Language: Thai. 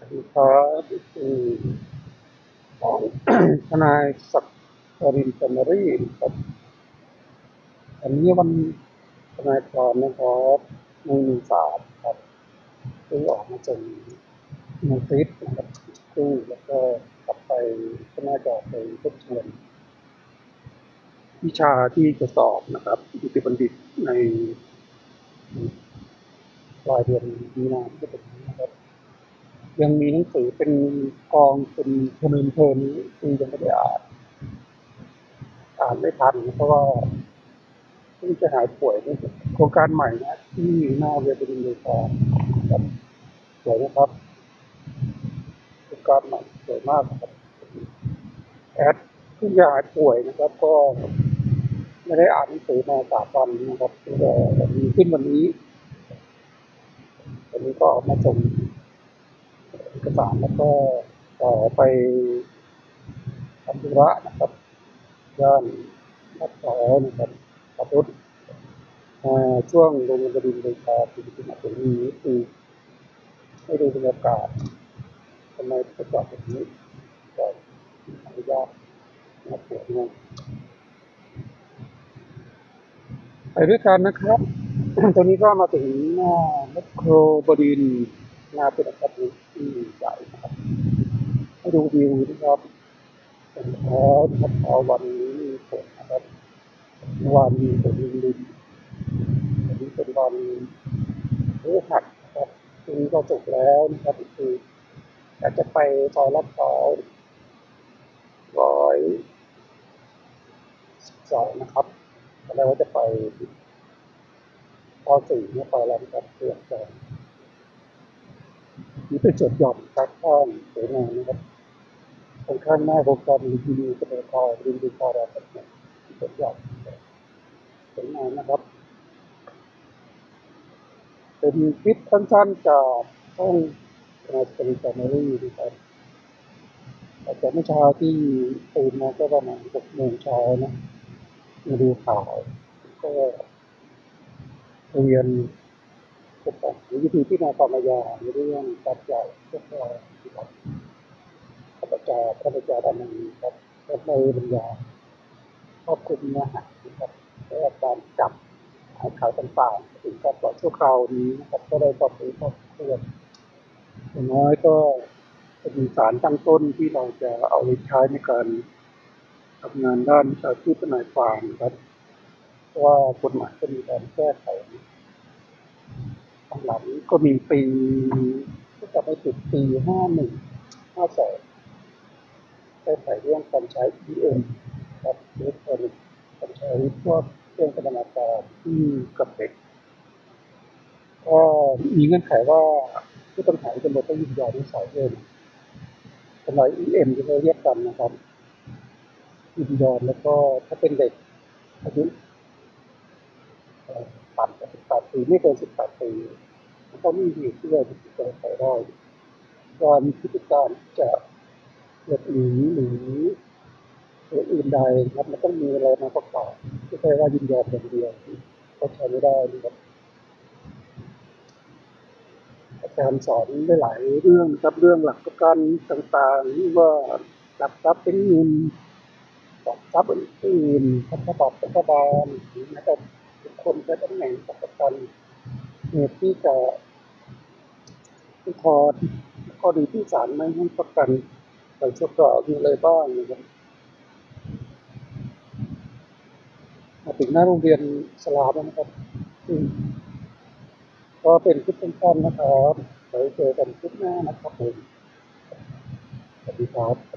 สวัสดีครับคือของทนายศักดิ์รินทร์เฟมรี่ครับอันนี้วันทนายความนะครับไม่มีสารครับที่ออกมาจากในคลิปนะครับตู้แล้วก็กลับไปก็น่าจะไปทบทวน วิชาที่จะสอบนะครับนิติบัณฑิตในปลายเดือนมีนาที่จะถึงนี้นะครับ ยังมีหนังสือเป็นกองเป็นเพลินเพลินที่ยังไม่ได้อ่านอ่านไม่ทันเพราะว่าเพิ่งจะหายป่วยโครงการใหม่นะที่หน้าเวียนดินเลยครับครับสวยนะครับโครงการใหม่สวยมากครับแอดเพิ่งจะหายป่วยนะครับ ก็ไม่ได้อ่านหนังสือมาสามวันนะครับก็ดีขึ้นวันนี้วันนี้ก็มาส่ง อกสารแล้วก็ต่อไปทำธุระนะครับย่านรัดพร้าวนะครับขับรถช่วงลงกระดินเลยครับที่ที่มาตรงนี้คือให้ดูบรรยากาศทำไมประกอบแบบนี้ก็อนุญาตมาปวดงงไปด้วยกันนะครับ ตอนนี้ก็มาถึงหน้าแมคโครบดิน หน้าเป็นอาคารที่ใหญ่นะครับให้ดูวิวนะครับเป็นเช้านะครับเช้าวันนี้มีฝนนะครับวานมีฝนลินวันนี้เป็นวันพฤหัสนะครับซึ่งก็สุกร์แล้วนะครับคืออยากจะไปซอยลาดพร้าวร้อยสองนะครับแล้วว่าจะไปพอสี่เนี่ยไปแล้วนะครับเปลี่ยนใจ นี่เป็นจุดหย่อนครับข้างสวยงามนะครับตรงข้างหน้าโครงการรีวิวกระเดคอริมดีคอราครับนี่ยสวยงามสวยงามนะครับ เป็นคลิปสั้นๆจากช่องนาสตรีแฟมิลี่นะครับแต่เมื่อเช้าที่ตื่นมาก็ประมาณหกโมงเช้านะมาดูข่าวก็เรียน มีวิธีที่นาความยาในเรื่องการจ่ายพวกเราครับข้าพเจ้าข้าพเจ้าดำเนินครับและในบรรยาครอบคลุมเนื้อหานะครับและการจับหาข่าวต่างๆถึงการปล่อยชั่วคราวนี้นะครับก็ได้ความรู้พอสมควรอย่างน้อยก็เป็นสารตั้งต้นที่เราจะเอาไปใช้ในการทำงานด้านอาชีพทนายความครับว่า กฎหมายก็มีการแก้ไข ข้างหลังก็มีปีก็จะไปถึงปีห้าหนึ่งห้าสองแก้ไขเรื่องการใช้ EM ครับอิเล็กทรอนิกส์การใช้พวกเครื่องกำนาการที่กับเด็กก็มีเงื่อนไขว่าผู้ต้องหาจำเลยต้องยินยอมด้วยสายเงินสำหรับ EM ที่เราเรียกกันนะครับยินยอมแล้วก็ถ้าเป็นเด็กอายุ 18 ปีไม่เกิน 18 ปีก็ม่มีเหตุที่จะติดใจใครได้ว่ามีพฤติการจะหลบหนีหรือหตุอื่นใดครับมันต้องมีอะไรมาประกอบไม่ใช่ว่ายินยอมอย่างเดียวก็ใช้ไม่ได้นะครับอาจารย์สอนได้หลายเรื่องนะครับเรื่องหลักประกันต่างๆว่าหลักทรัพย์เป็นเงินหลักทรัพย์อื่นๆพัฒนารัฐบาลหรือแม้แต่ คคลใช้ตำแหน่งประกันเหตุที่จะอุทธรณ์ข้อดีที่ศาลไม่ให้ประกันไปชั่วคราวมีอะไรบ้างนะครับมาถึงหน้าโรงเรียนสลาแล้วนะครับอืมก็เป็นคลิปสั้นๆนะครับไว้เจอกันคลิปหน้านะครับผมสวัสดีครับ